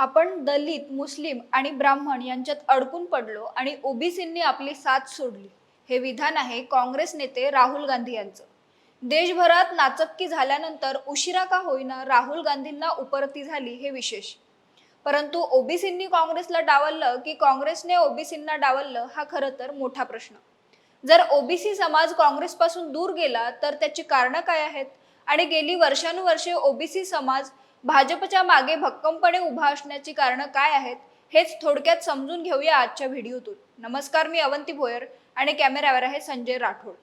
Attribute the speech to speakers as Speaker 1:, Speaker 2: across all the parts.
Speaker 1: आपण दलित मुस्लिम आणि ब्राह्मण यांच्यात अडकून पडलो आणि ओबीसींनी आपली साथ सोडली. हे विधान आहे काँग्रेस नेते राहुल गांधी यांचं. देशभरात नाचक्की झाल्यानंतर उशिरा का होईना राहुल गांधींना उपरती झाली हे विशेष. परंतु ओबीसींनी काँग्रेसला डावललं की काँग्रेसने ओबीसींना डावललं हा खरं तर मोठा प्रश्न. जर ओबीसी समाज काँग्रेसपासून दूर गेला तर त्याची कारणं काय आहेत? आणि गेली वर्षानुवर्षे ओबीसी समाज भाजपच्या मागे भक्कमपणे उभा असण्याची कारणं काय आहेत हेच थोडक्यात समजून घेऊया आजच्या व्हिडिओतून. नमस्कार मी अवंती भोयर आणि कॅमेऱ्यावर आहे संजय राठोड.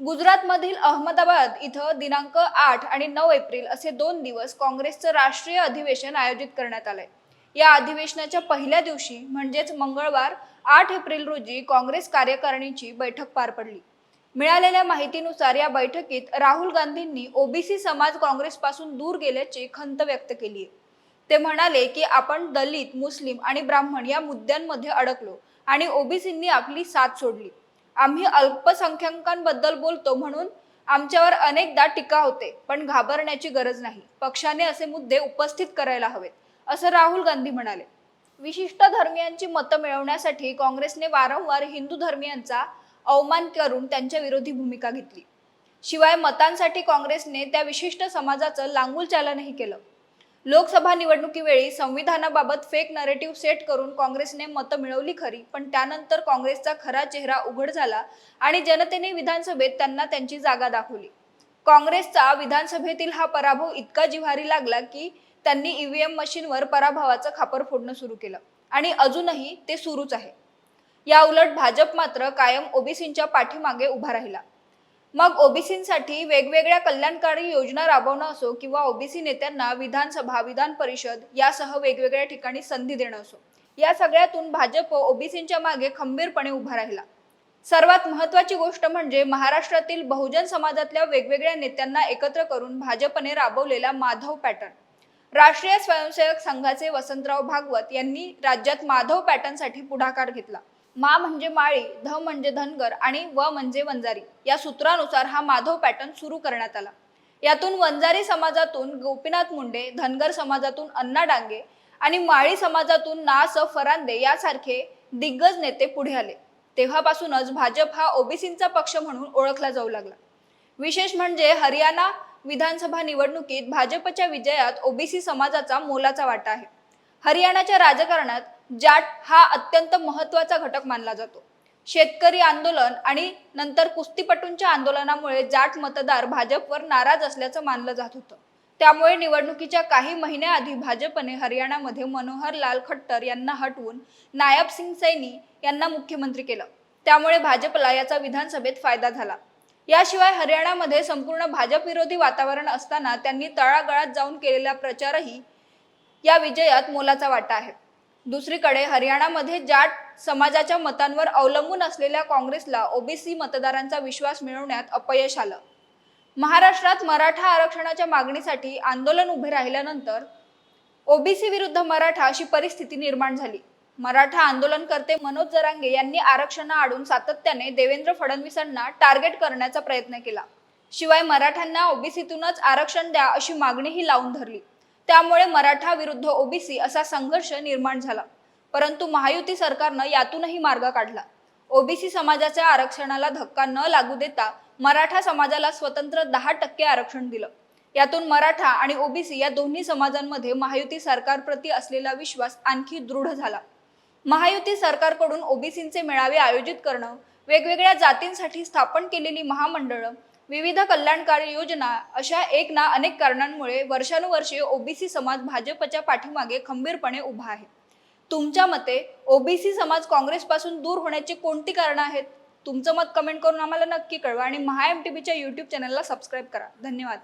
Speaker 1: गुजरातमधील अहमदाबाद इथं दिनांक आठ आणि नऊ एप्रिल असे दोन दिवस काँग्रेसचं राष्ट्रीय अधिवेशन आयोजित करण्यात आलंय. या अधिवेशनाच्या पहिल्या दिवशी म्हणजेच मंगळवार आठ एप्रिल रोजी काँग्रेस कार्यकारिणीची बैठक पार पडली. मिळालेल्या माहितीनुसार या बैठकीत राहुल गांधींनी ओबीसी समाज काँग्रेसपासून दूर गेल्याची खंत व्यक्त केली. आहे ते म्हणाले की आपण दलित मुस्लिम आणि ब्राह्मण या मुद्द्यांमध्ये अडकलो आणि ओबीसींनी आपली साथ सोडली. आम्ही अल्पसंख्याकांबद्दल बोलतो म्हणून आमच्यावर अनेकदा टीका होते पण घाबरण्याची गरज नाही. पक्षाने असे मुद्दे उपस्थित करायला हवेत असं राहुल गांधी म्हणाले. विशिष्ट धर्मियांची मतं मिळवण्यासाठी काँग्रेसने वारंवार हिंदू धर्मियांचा अवमान करून त्यांच्या विरोधी भूमिका घेतली. शिवाय मतांसाठी काँग्रेसने त्या विशिष्ट समाजाचं लांगूल चालनही केलं. लोकसभा निवडणुकीवेळी संविधानाबाबत फेक नरेटिव्ह सेट करून काँग्रेसने मतं मिळवली खरी पण त्यानंतर काँग्रेसचा खरा चेहरा उघड झाला आणि जनतेने विधानसभेत त्यांना त्यांची जागा दाखवली. काँग्रेसचा विधानसभेतील हा पराभव इतका जिव्हारी लागला की त्यांनी ईव्हीएम मशीनवर पराभवाचं खापर फोडणं सुरू केलं. आणि अजूनही ते सुरूच आहे. या उलट भाजप मात्र कायम ओबीसींच्या पाठीमागे उभा राहिला. मग ओबीसींसाठी वेगवेगळ्या कल्याणकारी योजना राबवणं असो किंवा ओबीसी नेत्यांना विधानसभा विधान परिषद यासह वेगवेगळ्या ठिकाणी संधी देणं असो या सगळ्यातून भाजप ओबीसींच्या मागे खंबीरपणे उभा राहिला. सर्वात महत्वाची गोष्ट म्हणजे महाराष्ट्रातील बहुजन समाजातल्या वेगवेगळ्या नेत्यांना एकत्र करून भाजपने राबवलेला माधव पॅटर्न. राष्ट्रीय स्वयंसेवक संघाचे वसंतराव भागवत यांनी राज्यात माधव पॅटर्नसाठी पुढाकार घेतला. मा म्हणजे माळी ध म्हणजे धनगर आणि व म्हणजे वंजारी या सूत्रानुसार हा माधव पॅटर्न सुरू करण्यात आला. यातून वंजारी समाजातून गोपीनाथ मुंडे धनगर समाजातून अण्णा डांगे आणि माळी समाजातून ना स फरांदे यासारखे दिग्गज नेते पुढे आले. तेव्हापासूनच भाजप हा ओबीसींचा पक्ष म्हणून ओळखला जाऊ लागला. विशेष म्हणजे हरियाणा विधानसभा निवडणुकीत भाजपच्या विजयात ओबीसी समाजाचा मोलाचा वाटा आहे. हरियाणाच्या राजकारणात जाट हा अत्यंत महत्त्वाचा घटक मानला जातो. शेतकरी आंदोलन आणि नंतर कुस्तीपटूंच्या आंदोलनामुळे जाट मतदार भाजपवर नाराज असल्याचं मानलं जात होतं. त्यामुळे निवडणुकीच्या काही महिन्याआधी भाजपने हरियाणामध्ये मनोहर लाल खट्टर यांना हटवून नायब सिंग सैनी यांना मुख्यमंत्री केलं. त्यामुळे भाजपला याचा विधानसभेत फायदा झाला. याशिवाय हरियाणामध्ये संपूर्ण भाजप विरोधी वातावरण असताना त्यांनी तळागाळात जाऊन केलेला प्रचारही या विजयात मोलाचा वाटा आहे. दुसरीकडे हरियाणामध्ये जाट समाजाच्या मतांवर अवलंबून असलेल्या काँग्रेसला ओबीसी मतदारांचा विश्वास मिळवण्यात अपयश आलं. महाराष्ट्रात मराठा आरक्षणाच्या मागणीसाठी आंदोलन उभे राहिल्यानंतर ओबीसी विरुद्ध मराठा अशी परिस्थिती निर्माण झाली. मराठा आंदोलनकर्ते मनोज जरांगे यांनी आरक्षणाआडून सातत्याने देवेंद्र फडणवीसांना टार्गेट करण्याचा प्रयत्न केला. शिवाय मराठ्यांना ओबीसीतूनच आरक्षण द्या अशी मागणीही लावून धरली. त्यामुळे मराठा विरुद्ध ओबीसी असा संघर्ष निर्माण झाला. परंतु महायुती सरकारनं यातूनही मार्ग काढला. ओबीसी समाजाच्या आरक्षणाला धक्का न लागू देता मराठा समाजाला स्वतंत्र दहा टक्के आरक्षण दिलं. यातून मराठा आणि ओबीसी या दोन्ही समाजांमध्ये महायुती सरकारप्रती असलेला विश्वास आणखी दृढ झाला. महायुती सरकारकडून ओबीसींचे मेळावे आयोजित करणं वेगवेगळ्या जातींसाठी स्थापन केलेली महामंडळं विविध कल्याणकारी योजना अशा एक ना अनेक कारणांमुळे वर्षानुवर्षे ओबीसी समाज भाजपच्या पाठीमागे खंबीरपणे उभा आहे. तुमच्या मते ओबीसी समाज काँग्रेसपासून दूर होण्याची कोणती कारणं आहेत? तुमचं मत कमेंट करून आम्हाला नक्की कळवा आणि महा एम टी बीच्या यूट्यूब चॅनलला सबस्क्राईब करा. धन्यवाद.